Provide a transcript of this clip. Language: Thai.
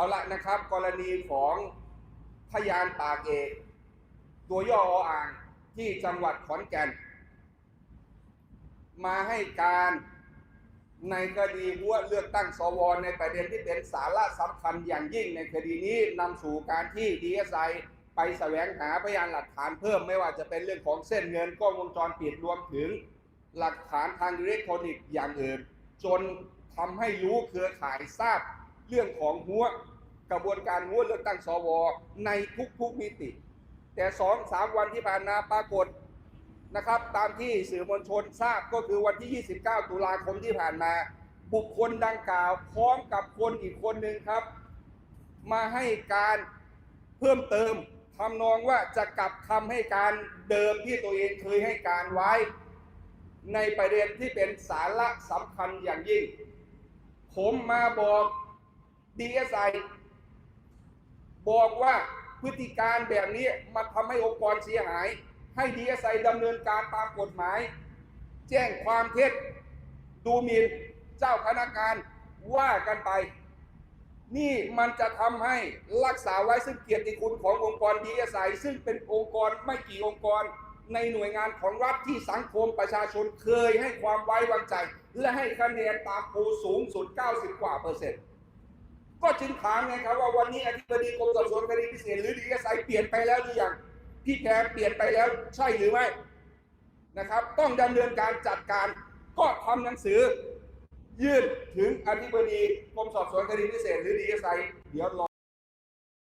เอาละนะครับ กรณีของพยานปากเอกตัวย่อออ่างที่จังหวัดขอนแก่น มาให้การในคดีหัวเลือกตั้งสวในประเด็นที่เป็นสาระสำคัญอย่างยิ่งในคดีนี้นำสู่การที่ดีเอสไอไปแสวงหาพยานหลักฐานเพิ่มไม่ว่าจะเป็นเรื่องของเส้นเงินกล้องวงจรปิดรวมถึงหลักฐานทางอิเล็กทรอนิกส์อย่างอื่น จนทำให้รู้เครือข่ายทราบเรื่องของหัว กระบวนการหัวเลือกตั้งสว ในทุกๆมิติ แต่สองสามวันที่ผ่านมาปรากฏนะครับ ตามที่สื่อมวลชนทราบก็คือวันที่ 29 ตุลาคมที่ผ่านมา บุคคลดังกล่าวพร้อมกับคนอีกคนหนึ่งครับ มาให้การเพิ่มเติมทำนองว่าจะกลับคำให้การเดิมที่ตัวเองเคยให้การไว้ ในประเด็นที่เป็นสาระสำคัญอย่างยิ่ง ผมมาบอกดีเอสไอ บอกว่าพฤติการแบบนี้มันทำให้องค์กรเสียหาย ให้ดีเอสไอดำเนินการตามกฎหมาย แจ้งความเท็จดูหมิ่นเจ้าพนักงานว่ากันไป นี่มันจะทำให้รักษาไว้ซึ่งเกียรติคุณขององค์กรดีเอสไอซึ่งเป็นองค์กรไม่กี่องค์กรในหน่วยงานของรัฐที่สังคมประชาชนเคยให้ความไว้วางใจ และให้คะแนนตามโพสูงสุด 90 กว่าเปอร์เซ็นต์ ก็จึงถามไงครับว่าวันนี้อธิบดีกรมสอบสวนคดีพิเศษหรือดีเอสไอเปลี่ยนไปแล้วหรือยังที่แพรเปลี่ยนไปแล้วใช่หรือไม่นะครับ ต้องดำเนินการจัดการก็ทำหนังสือ ยื่นถึงอธิบดีกรมสอบสวนคดีพิเศษหรือดีเอสไอเดี๋ยวรอ